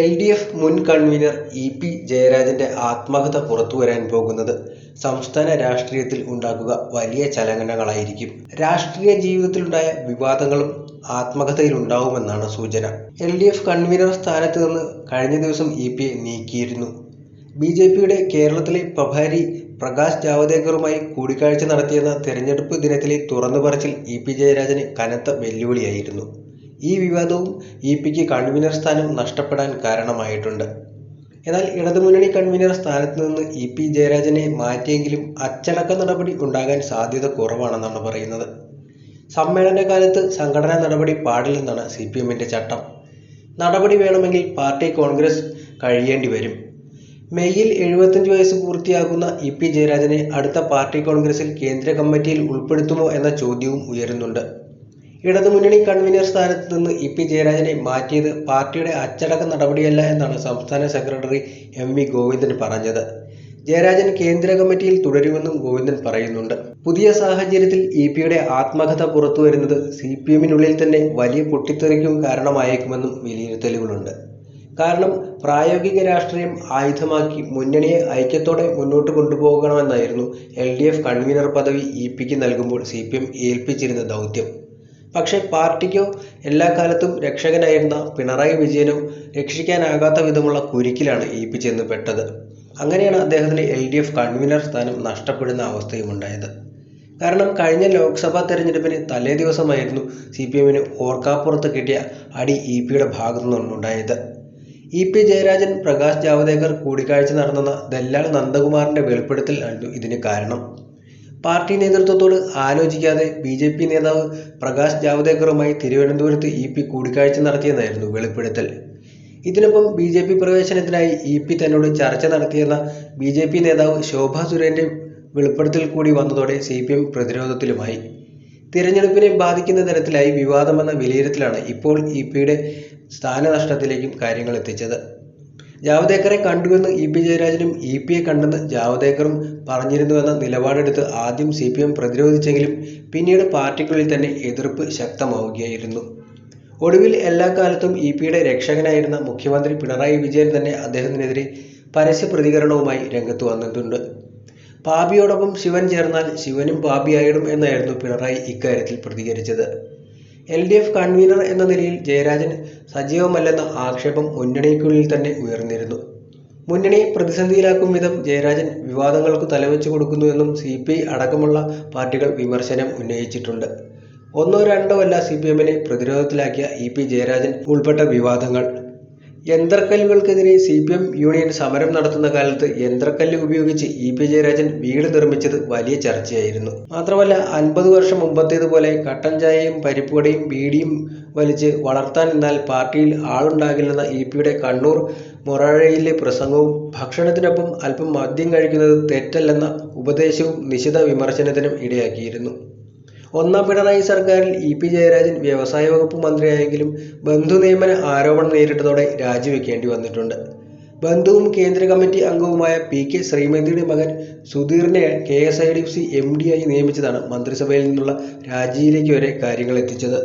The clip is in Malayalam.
എൽ ഡി എഫ് മുൻ കൺവീനർ ഇ പി ജയരാജന്റെ ആത്മകഥ പുറത്തുവരാൻ പോകുന്നത് സംസ്ഥാന രാഷ്ട്രീയത്തിൽ ഉണ്ടാക്കുക വലിയ ചലനങ്ങളായിരിക്കും. രാഷ്ട്രീയ ജീവിതത്തിലുണ്ടായ വിവാദങ്ങളും ആത്മകഥയിലുണ്ടാവുമെന്നാണ് സൂചന. എൽ ഡി എഫ് കൺവീനർ സ്ഥാനത്ത് നിന്ന് കഴിഞ്ഞ ദിവസം ഇ പിയെ നീക്കിയിരുന്നു. ബി ജെ പിയുടെ കേരളത്തിലെ പ്രഭാരി പ്രകാശ് ജാവദേക്കറുമായി കൂടിക്കാഴ്ച നടത്തിയെന്ന തെരഞ്ഞെടുപ്പ് ദിനത്തിലെ തുറന്നുപറച്ചിൽ ഇ പി ജയരാജന് കനത്ത വെല്ലുവിളിയായിരുന്നു. ഈ വിവാദവും ഇ പിക്ക് കൺവീനർ സ്ഥാനം നഷ്ടപ്പെടാൻ കാരണമായിട്ടുണ്ട്. എന്നാൽ ഇടതുമുന്നണി കൺവീനർ സ്ഥാനത്ത് നിന്ന് ഇ പി ജയരാജനെ മാറ്റിയെങ്കിലും അച്ചടക്ക നടപടി ഉണ്ടാകാൻ സാധ്യത കുറവാണെന്നാണ് പറയുന്നത്. സമ്മേളനകാലത്ത് സംഘടനാ നടപടി പാടില്ലെന്നാണ് സി പി എമ്മിന്റെ ചട്ടം. നടപടി വേണമെങ്കിൽ പാർട്ടി കോൺഗ്രസ് കഴിയേണ്ടി വരും. മെയ്യിൽ എഴുപത്തഞ്ച് വയസ്സ് പൂർത്തിയാകുന്ന ഇ പി ജയരാജനെ അടുത്ത പാർട്ടി കോൺഗ്രസിൽ കേന്ദ്ര കമ്മിറ്റിയിൽ ഉൾപ്പെടുത്തുമോ എന്ന ചോദ്യവും ഉയരുന്നുണ്ട്. ഇടതുമുന്നണി കൺവീനർ സ്ഥാനത്ത് നിന്ന് ഇ പി ജയരാജനെ മാറ്റിയത് പാർട്ടിയുടെ അച്ചടക്ക നടപടിയല്ല എന്നാണ് സംസ്ഥാന സെക്രട്ടറി എം വി ഗോവിന്ദൻ പറഞ്ഞത്. ജയരാജൻ കേന്ദ്ര കമ്മിറ്റിയിൽ തുടരുമെന്നും ഗോവിന്ദൻ പറയുന്നുണ്ട്. പുതിയ സാഹചര്യത്തിൽ ഇ പിയുടെ ആത്മകഥ പുറത്തു വരുന്നത് സി പി എമ്മിനുള്ളിൽ തന്നെ വലിയ പൊട്ടിത്തെറിക്കും കാരണമായേക്കുമെന്നും വിലയിരുത്തലുകളുണ്ട്. കാരണം പ്രായോഗിക രാഷ്ട്രീയം ആയുധമാക്കി മുന്നണിയെ ഐക്യത്തോടെ മുന്നോട്ട് കൊണ്ടുപോകണമെന്നായിരുന്നു എൽ ഡി എഫ് കൺവീനർ പദവി ഇ പിക്ക് നൽകുമ്പോൾ സി പി എം ഏൽപ്പിച്ചിരുന്ന ദൗത്യം. പക്ഷേ പാർട്ടിക്കോ എല്ലാ കാലത്തും രക്ഷകനായിരുന്ന പിണറായി വിജയനോ രക്ഷിക്കാനാകാത്ത വിധമുള്ള കുരുക്കിലാണ് ഇ പി ചെന്ന് പെട്ടത്. അങ്ങനെയാണ് അദ്ദേഹത്തിന് എൽ ഡി എഫ് കൺവീനർ സ്ഥാനം നഷ്ടപ്പെടുന്ന അവസ്ഥയും ഉണ്ടായത്. കാരണം കഴിഞ്ഞ ലോക്സഭാ തെരഞ്ഞെടുപ്പിന് തലേ ദിവസമായിരുന്നു സി പി എമ്മിന് ഓർക്കാപ്പുറത്ത് കിട്ടിയ അടി ഇ പിയുടെ ഭാഗത്തു നിന്നുണ്ടായത്. ഇ പി ജയരാജൻ പ്രകാശ് ജാവദേക്കർ കൂടിക്കാഴ്ച നടന്നെന്ന ദല്ലാൽ നന്ദകുമാറിന്റെ വെളിപ്പെടുത്തൽ ആയിരുന്നു ഇതിന് കാരണം. പാർട്ടി നേതൃത്വത്തോട് ആലോചിക്കാതെ ബി ജെ പി നേതാവ് പ്രകാശ് ജാവദേക്കറുമായി തിരുവനന്തപുരത്ത് ഇ പി കൂടിക്കാഴ്ച നടത്തിയെന്നായിരുന്നു വെളിപ്പെടുത്തൽ. ഇതിനൊപ്പം ബി ജെ പി പ്രവേശനത്തിനായി ഇ പി തന്നോട് ചർച്ച നടത്തിയെന്ന ബി ജെ പി നേതാവ് ശോഭ സുരേന്ദ്രൻ വെളിപ്പെടുത്തൽ കൂടി വന്നതോടെ സി പി എം പ്രതിരോധത്തിലുമായി. തിരഞ്ഞെടുപ്പിനെ ബാധിക്കുന്ന തരത്തിലായി വിവാദമെന്ന വിലയിരുത്തലാണ് ഇപ്പോൾ ഇ പിയുടെ സ്ഥാനനഷ്ടത്തിലേക്കും കാര്യങ്ങൾ എത്തിച്ചത്. ജാവദേക്കറെ കണ്ടുവെന്ന് ഇ പി ജയരാജനും ഇ പിയെ കണ്ടെന്ന് ജാവദേക്കറും പറഞ്ഞിരുന്നുവെന്ന നിലപാടെടുത്ത് ആദ്യം സി പി എം പ്രതിരോധിച്ചെങ്കിലും പിന്നീട് പാർട്ടിക്കുള്ളിൽ തന്നെ എതിർപ്പ് ശക്തമാവുകയായിരുന്നു. ഒടുവിൽ എല്ലാ കാലത്തും ഇ പിയുടെ രക്ഷകനായിരുന്ന മുഖ്യമന്ത്രി പിണറായി വിജയൻ തന്നെ അദ്ദേഹത്തിനെതിരെ പരസ്യ പ്രതികരണവുമായി രംഗത്ത് വന്നിട്ടുണ്ട്. പാപിയോടൊപ്പം ശിവൻ ചേർന്നാൽ ശിവനും പാപിയായിടും എന്നായിരുന്നു പിണറായി ഇക്കാര്യത്തിൽ പ്രതികരിച്ചത്. എൽ ഡി എഫ് കൺവീനർ എന്ന നിലയിൽ ജയരാജൻ സജീവമല്ലെന്ന ആക്ഷേപം മുന്നണിക്കുള്ളിൽ തന്നെ ഉയർന്നിരുന്നു. മുന്നണിയെ പ്രതിസന്ധിയിലാക്കും വിധം ജയരാജൻ വിവാദങ്ങൾക്ക് തലവെച്ചു കൊടുക്കുന്നുവെന്നും സി പി ഐ അടക്കമുള്ള പാർട്ടികൾ വിമർശനം ഉന്നയിച്ചിട്ടുണ്ട്. ഒന്നോ രണ്ടോ അല്ല സി പി എമ്മിനെ പ്രതിരോധത്തിലാക്കിയ ഇ പി ജയരാജൻ ഉൾപ്പെട്ട വിവാദങ്ങൾ. യന്ത്രക്കല്ലുകൾക്കെതിരെ സി പി എം യൂണിയൻ സമരം നടത്തുന്ന കാലത്ത് യന്ത്രക്കല്ല് ഉപയോഗിച്ച് ഇ പി ജയരാജൻ വീട് നിർമ്മിച്ചത് വലിയ ചർച്ചയായിരുന്നു. മാത്രമല്ല അൻപത് വർഷം മുമ്പത്തേതുപോലെ കട്ടൻ ചായയും പരിപ്പുവടയും ബീഡിയും വലിച്ച് വളർത്താൻ എന്നാൽ പാർട്ടിയിൽ ആളുണ്ടാകില്ലെന്ന ഇ പിയുടെ കണ്ണൂർ മൊറാഴയിലെ പ്രസംഗവും ഭക്ഷണത്തിനൊപ്പം അല്പം മദ്യം കഴിക്കുന്നത് തെറ്റല്ലെന്ന ഉപദേശവും നിശിത വിമർശനത്തിനും ഇടയാക്കിയിരുന്നു. ഒന്നാം പിണറായി സർക്കാരിൽ ഇ പി ജയരാജൻ വ്യവസായ വകുപ്പ് മന്ത്രിയായെങ്കിലും ബന്ധു നിയമന ആരോപണം നേരിട്ടതോടെ രാജിവെക്കേണ്ടി വന്നിട്ടുണ്ട്. ബന്ധുവും കേന്ദ്ര കമ്മിറ്റി അംഗവുമായ പി കെ ശ്രീമതിയുടെ മകൻ സുധീറിനെ K S I D C M D ആയി നിയമിച്ചതാണ് മന്ത്രിസഭയിൽ നിന്നുള്ള രാജിയിലേക്ക് വരെ കാര്യങ്ങൾ എത്തിച്ചത്.